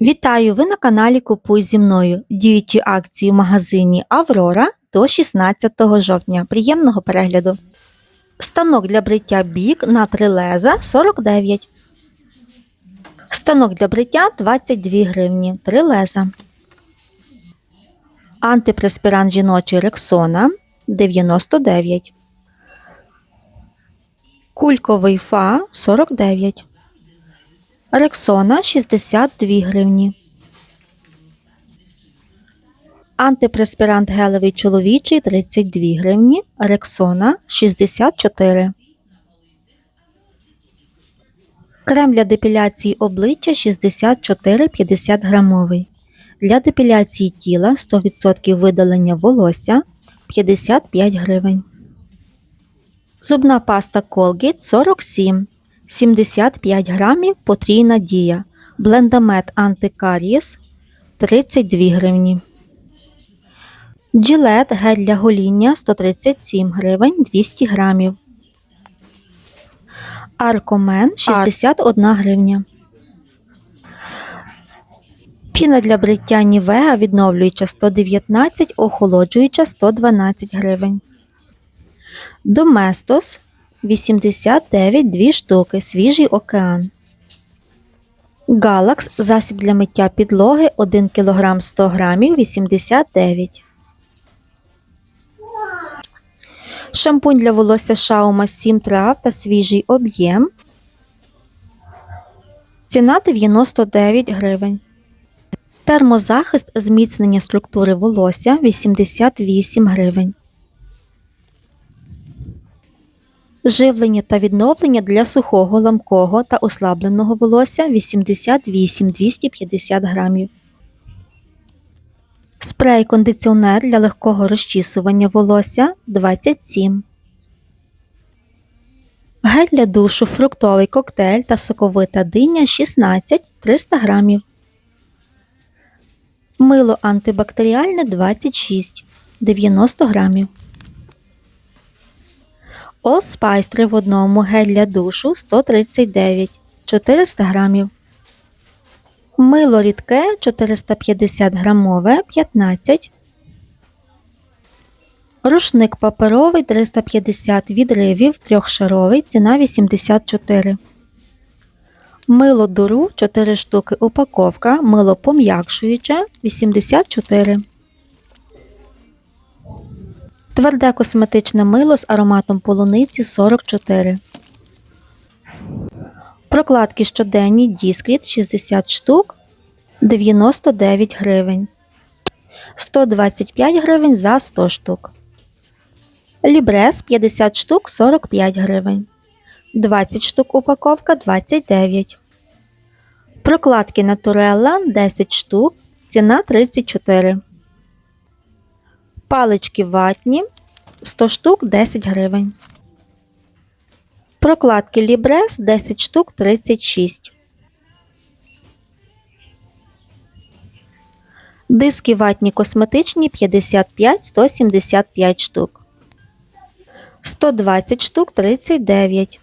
Вітаю! Ви на каналі Купуй зі мною. Діючі акції в магазині Аврора до 16 жовтня. Приємного перегляду. Станок для бриття бік на 3 леза 49. Станок для бриття 22 гривні. 3 леза. Антипреспірант жіночий Рексона 99. Кульковий фа 49. Рексона 62 гривні. Антипреспірант гелевий чоловічий 32 гривні. Рексона 64. Крем для депіляції обличчя 64,50 грамовий. Для депіляції тіла 100% видалення волосся 55 гривень. Зубна паста Colgate 47 75 грамів потрійна дія. Блендамет антикарієс 32 гривні. Джилет гель для гоління 137 гривень 200 грамів. Аркомен 61 гривня. Піна для бриття Нівеа відновлююча 119, охолоджуюча 112 гривень. Доместос 89 2 штуки. Свіжий океан. Галакс засіб для миття підлоги 1 кг 100 г 89. Шампунь для волосся Шаума 7 трав та свіжий об'єм. Ціна 99 гривень. Термозахист зміцнення структури волосся 88 гривень. Живлення та відновлення для сухого, ламкого та ослабленого волосся 88-250 грамів. Спрей кондиціонер для легкого розчісування волосся 27. Гель для душу фруктовий коктейль та соковита диня 16 300 грамів. Мило антибактеріальне 26 90 грамів. All Spice 3 в одному гель для душу 139 400 грамів. Мило рідке 450 грамове 15. Рушник паперовий 350 відривів трьохшаровий ціна 84. Мило дуру 4 штуки упаковка. Мило пом'якшуюче 84. Тверде косметичне мило з ароматом полуниці 44. Прокладки щоденні Діскріт 60 штук 99 гривень. 125 гривень за 100 штук. Лібрес 50 штук 45 гривень. 20 штук упаковка 29. Прокладки Натурелла 10 штук. Ціна 34. Палички ватні 100 штук 10 гривень. Прокладки Лібрес 10 штук 36. Диски ватні косметичні 55-175 штук. 120 штук 39.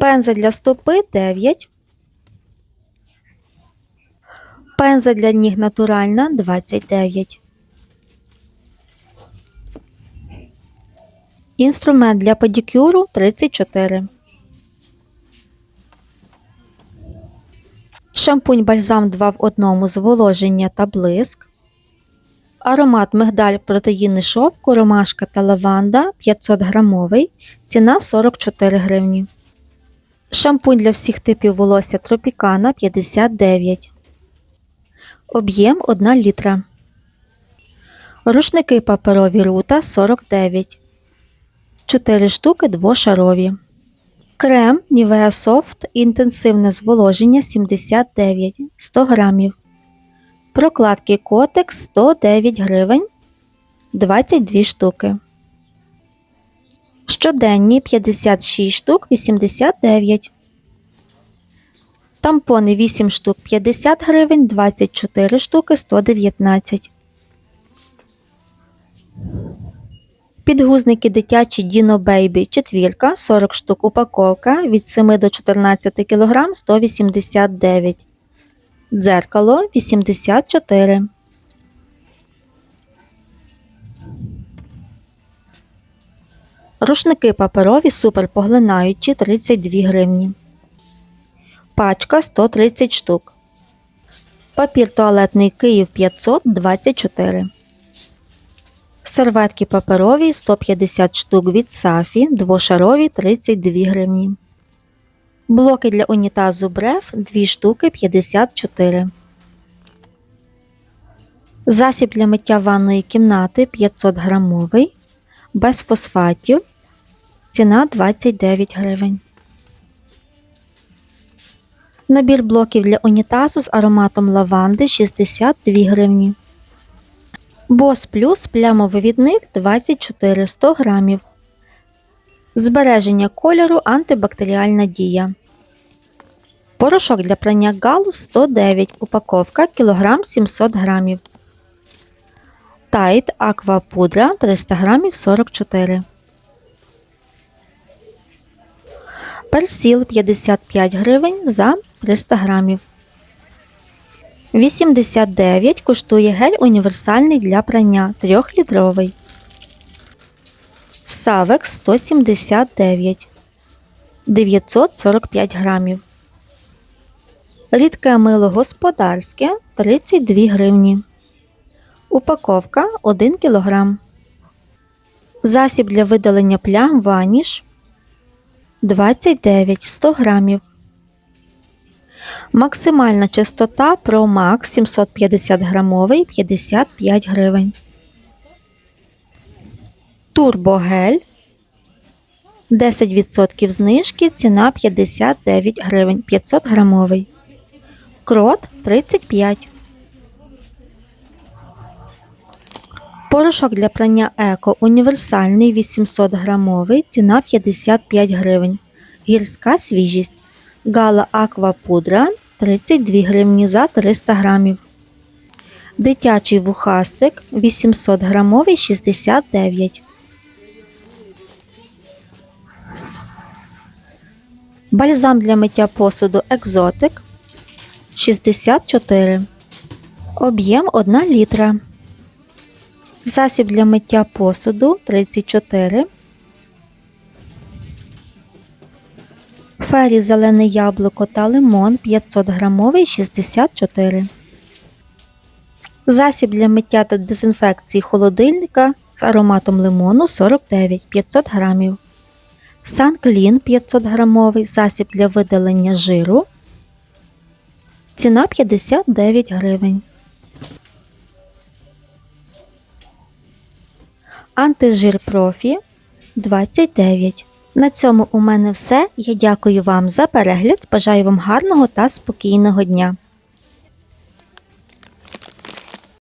Пенза для стопи 9. Пенза для ніг натуральна 29. Інструмент для педикюру 34. Шампунь бальзам 2 в 1 зволоження та блиск. Аромат мигдаль протеїни шовку, ромашка та лаванда 500 грамовий. Ціна 44 гривні. Шампунь для всіх типів волосся Тропікана 59. Об'єм 1 літра. Рушники паперові рута 49. 4 штуки двошарові. Крем Nivea Soft інтенсивне зволоження 79 100 грамів. Прокладки Котекс 109 гривень 22 штуки. Щоденні 56 штук 89. Тампони 8 штук 50 гривень 24 штуки 119. Підгузники дитячі Dino Baby четвірка 40 штук упаковка від 7 до 14 кг 189 Дзеркало 84. Рушники паперові суперпоглинаючі 32 гривні. Пачка 130 штук. Папір туалетний Київ 500 24. Серветки паперові 150 штук від Сафі, двошарові 32 гривні. Блоки для унітазу Бреф 2 штуки 54. Засіб для миття ванної кімнати 500 грамовий. Без фосфатів. Ціна 29 гривень. Набір блоків для унітазу з ароматом лаванди 62 гривні. Бос плюс плямовивідник 24 100 грамів. Збереження кольору антибактеріальна дія. Порошок для прання галу 109 упаковка кілограм 700 грамів. Тайт аква пудра 300 грамів 44. Персіл 55 гривень за 300 грамів. 89 коштує гель універсальний для прання 3-літровий. Савекс 179 945 грамів. Рідке мило господарське 32 гривні. Упаковка 1 кг. Засіб для видалення плям ваніш 29 100 грамів. Максимальна частота Pro Max 750 грамовий 55 гривень. Турбогель 10% знижки ціна 59 гривень 500 грамовий. Крот 35. Порошок для прання еко універсальний 800 грамовий ціна 55 гривень. Гірська свіжість. Гала Аква Пудра 32 гривні за 300 грамів. Дитячий вухастик 800 грамовий 69. Бальзам для миття посуду Екзотик 64. Об'єм 1 літра. Засіб для миття посуду 34. Фері зелене яблуко та лимон 500 грамовий 64. Засіб для миття та дезінфекції холодильника з ароматом лимону 49 500 грамів. Санклін 500 грамовий засіб для видалення жиру. Ціна 59 гривень. Антижир профі 29. На цьому у мене все. Я дякую вам за перегляд. Бажаю вам гарного та спокійного дня.